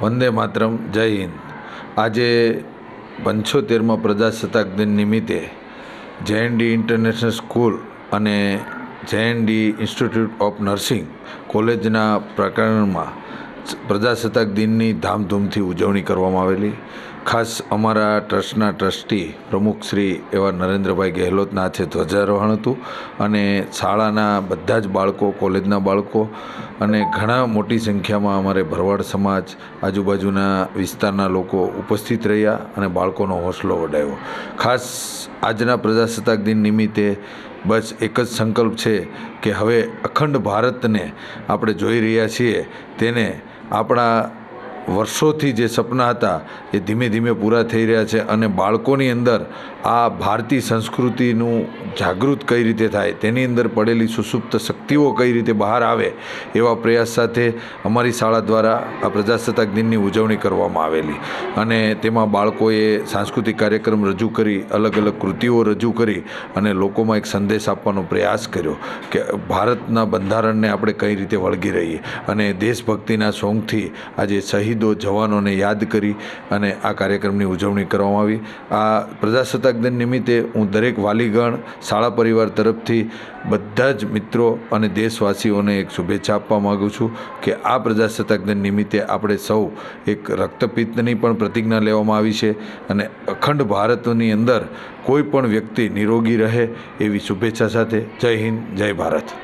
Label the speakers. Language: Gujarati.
Speaker 1: વંદે માતરમ, જય હિન્દ. આજે પંચોતેરમાં પ્રજાસત્તાક દિન નિમિત્તે જેએનડી ઇન્ટરનેશનલ સ્કૂલ અને જેએનડી ઇન્સ્ટિટ્યૂટ ઓફ નર્સિંગ કોલેજના પ્રકરણમાં પ્રજાસત્તાક દિનની ધામધૂમથી ઉજવણી કરવામાં આવેલી. ખાસ અમારા ટ્રસ્ટના ટ્રસ્ટી પ્રમુખ શ્રી એવા નરેન્દ્રભાઈ ગેહલોતના હાથે ધ્વજારોહણ હતું અને શાળાના બધા જ બાળકો, કોલેજના બાળકો અને ઘણા મોટી સંખ્યામાં અમારે ભરવાડ સમાજ, આજુબાજુના વિસ્તારના લોકો ઉપસ્થિત રહ્યા અને બાળકોનો હોંસલો વધાર્યો. ખાસ આજના પ્રજાસત્તાક દિન નિમિત્તે બસ એક જ સંકલ્પ છે કે હવે અખંડ ભારતને આપણે જોઈ રહ્યા છીએ તેને આપણા વર્ષોથી જે સપના હતા એ ધીમે ધીમે પૂરા થઈ રહ્યા છે અને બાળકોની અંદર આ ભારતીય સંસ્કૃતિનું જાગૃત કઈ રીતે થાય, તેની અંદર પડેલી સુસુપ્ત શક્તિઓ કઈ રીતે બહાર આવે એવા પ્રયાસ સાથે અમારી શાળા દ્વારા આ પ્રજાસત્તાક દિનની ઉજવણી કરવામાં આવેલી. અને તેમાં બાળકોએ સાંસ્કૃતિક કાર્યક્રમ રજૂ કરી, અલગ અલગ કૃતિઓ રજૂ કરી અને લોકોમાં એક સંદેશ આપવાનો પ્રયાસ કર્યો કે ભારતના બંધારણને આપણે કઈ રીતે વળગી રહીએ. અને દેશભક્તિના સોંગથી આજે શહીદો, જવાનોને યાદ કરી અને આ કાર્યક્રમની ઉજવણી કરવામાં આવી. આ પ્રજાસત્તાક દિન નિમિત્તે હું દરેક વાલીગણ, શાળા પરિવાર તરફથી બધા જ મિત્રો અને દેશવાસીઓને એક શુભેચ્છા આપવા માગું છું કે આ પ્રજાસત્તાક દિન નિમિત્તે આપણે સૌ એક રક્તપિત્તની પણ પ્રતિજ્ઞા લેવામાં આવી છે અને અખંડ ભારતની અંદર કોઈ પણ વ્યક્તિ નિરોગી રહે એવી શુભેચ્છા સાથે જય હિન્દ, જય ભારત.